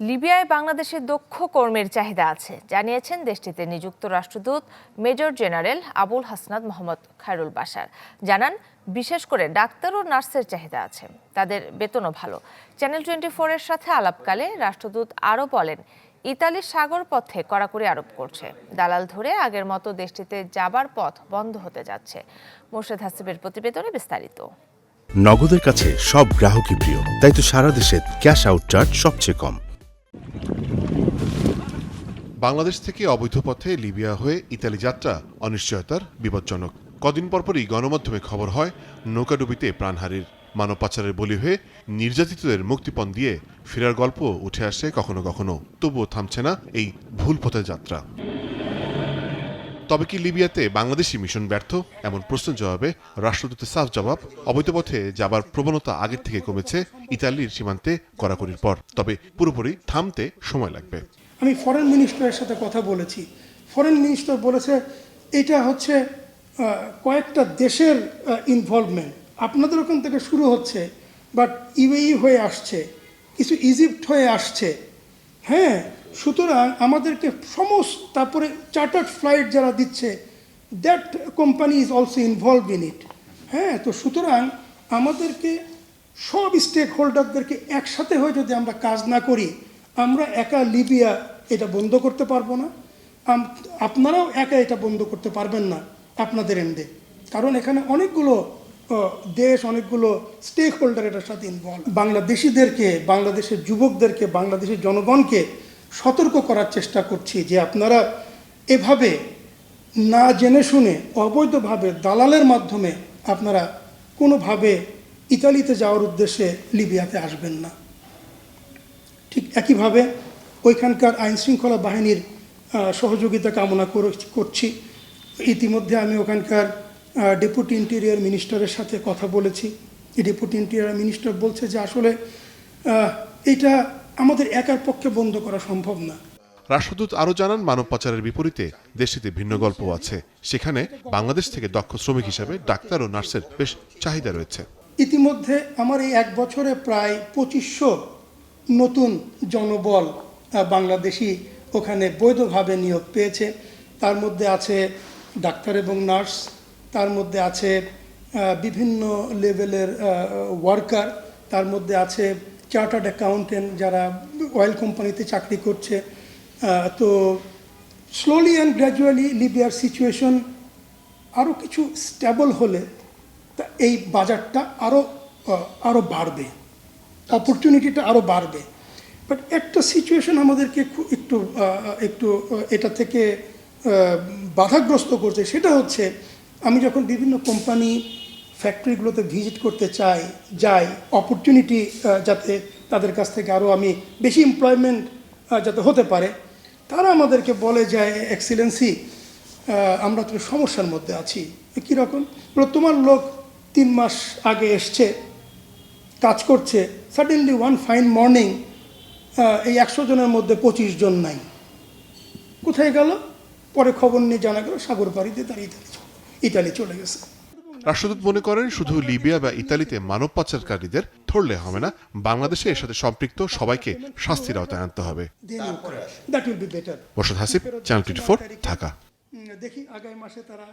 লিবিয়ায় বাংলাদেশের দক্ষ কর্মীর চাহিদা আছে, জানিয়েছেন দেশটিতে নিযুক্ত রাষ্ট্রদূত মেজর জেনারেল আবুল হাসনাত মোহাম্মদ খায়রুল বাশার। জানান, বিশেষ করে ডাক্তার ও নার্সের চাহিদা আছে, তাদের বেতনও ভালো। চ্যানেল টোয়েন্টি ফোরের সাথে আলাপকালে রাষ্ট্রদূত আরও বলেন ইতালির সাগর পথে কড়াকড়ি আরোপ করছে। দালাল ধরে আগের মতো দেশটিতে যাবার পথ বন্ধ হতে যাচ্ছে। মোর্শেদ হাসিবের প্রতিবেদনে বিস্তারিত। নগদের কাছে সব গ্রাহকই প্রিয়, তাই তো সারা দেশে ক্যাশ আউট চার্জ সবচেয়ে কম। বাংলাদেশ থেকে অবৈধ পথে লিবিয়া হয়ে ইতালি যাত্রা অনিশ্চয়তার বিপজ্জনক। কদিন পরপরই গণমাধ্যমে খবর হয়, নৌকাডুবিতে প্রাণহারির মানব পাচারের বলি হয়ে নির্যাতিতদের মুক্তিপণ দিয়ে ফেরার গল্প উঠে আসে কখনো কখনো। তবুও থামছে না এই ভুল পথের যাত্রা। তবে কি লিবিয়াতে বাংলাদেশি মিশন ব্যর্থ? এমন প্রশ্নের জবাবে রাষ্ট্রদূতের সাফ জবাব, অবৈধ পথে যাবার প্রবণতা আগের থেকে কমেছে, ইতালির সীমান্তে কড়াকড়ির পর। তবে পুরোপুরি থামতে সময় লাগবে। আমি ফরেন মিনিস্টারের সাথে কথা বলেছি। ফরেন মিনিস্টার বলেছে, এটা হচ্ছে কয়েকটা দেশের ইনভলভমেন্ট আপনাদের ওখান থেকে শুরু হচ্ছে বাট ইউএই হয়ে আসছে, কিছু ইজিপ্ট হয়ে আসছে। হ্যাঁ সুতরাং আমাদেরকে সমস্ত, তারপরে চার্টার্ড ফ্লাইট যারা দিচ্ছে that company is also involve in it হ্যাঁ তো সুতরাং আমাদেরকে সব স্টেক হোল্ডারদেরকে একসাথে হয়ে যদি আমরা কাজ না করি, আমরা একা লিবিয়া এটা বন্ধ করতে পারব না। আপনারাও একা এটা বন্ধ করতে পারবেন না আপনাদের এন্ডে কারণ এখানে অনেকগুলো দেশ, অনেকগুলো স্টেক হোল্ডার এটার সাথে ইনভলভ বাংলাদেশিদেরকে, বাংলাদেশের যুবকদেরকে, বাংলাদেশের জনগণকে সতর্ক করার চেষ্টা করছি যে আপনারা এভাবে না জেনে শুনে, অবৈধভাবে দালালের মাধ্যমে আপনারা কোনোভাবে ইতালিতে যাওয়ার উদ্দেশ্যে লিবিয়াতে আসবেন না। ঠিক একইভাবে ওইখানকার আইন শৃঙ্খলা বাহিনীর সহযোগিতা কামনা করে- করছি। ইতিমধ্যে আমি ওখানকার ডেপুটি ইন্টেরিয়ার মিনিস্টারের সাথে কথা বলেছি। ডেপুটি ইন্টেরিয়ার মিনিস্টার বলছে যে আসলে এটা আমাদের একার পক্ষে বন্ধ করা সম্ভব না। রাষ্ট্রদূত আরও জানান মানব পাচারের বিপরীতে দেশটিতে ভিন্ন গল্প আছে। সেখানে বাংলাদেশ থেকে দক্ষ শ্রমিক হিসাবে ডাক্তার ও নার্সের বেশ চাহিদা রয়েছে। ইতিমধ্যে আমার এই এক বছরে প্রায় পঁচিশশো নতুন জনবল বাংলাদেশি ওখানে বৈধভাবে নিয়োগ পেয়েছে। তার মধ্যে আছে ডাক্তার এবং নার্স তার মধ্যে আছে বিভিন্ন লেভেলের ওয়ার্কার তার মধ্যে আছে চার্টার্ড অ্যাকাউন্টেন্ট যারা অয়েল কোম্পানিতে চাকরি করছে তো স্লোলি অ্যান্ড গ্র্যাজুয়ালি লিবিয়ার সিচুয়েশন আরও কিছু স্টেবল হলে তা এই বাজারটা আরও আরও বাড়বে অপরচুনিটিটা আরও বাড়বে। বাট একটা সিচুয়েশন আমাদেরকে একটু একটু এটা থেকে বাধাগ্রস্ত করছে, সেটা হচ্ছে আমি যখন বিভিন্ন কোম্পানি ফ্যাক্টরিগুলোতে ভিজিট করতে চাই, যাই অপরচুনিটি যাতে তাদের কাছ থেকে আরও আমি বেশি এমপ্লয়মেন্ট যাতে হতে পারে। তারা আমাদেরকে বলে যায় এক্সিলেন্সি আমরা তো সমস্যার মধ্যে আছি। কীরকম বলো, তোমার লোক তিন মাস আগে এসছে, কাজ করছে সাডেনলি ওয়ান ফাইন মর্নিং এই একশো জনের মধ্যে পঁচিশ জন নাই। কোথায় গেল? পরে খবর নিয়ে জানা গেল সাগর পাড়িতে তার ইতালি ইতালি চলে গেছে। রাষ্ট্রদূত মনে করেন শুধু লিবিয়া বা ইতালিতে মানব পাচারকারীদের ধরলে হবে না বাংলাদেশে এর সাথে সম্পৃক্ত সবাইকে শাস্তির আওতায় আনতে হবে। বসত হাসিব চ্যানেল টোয়েন্টি ঢাকা। দেখি আগামী মাসে তারা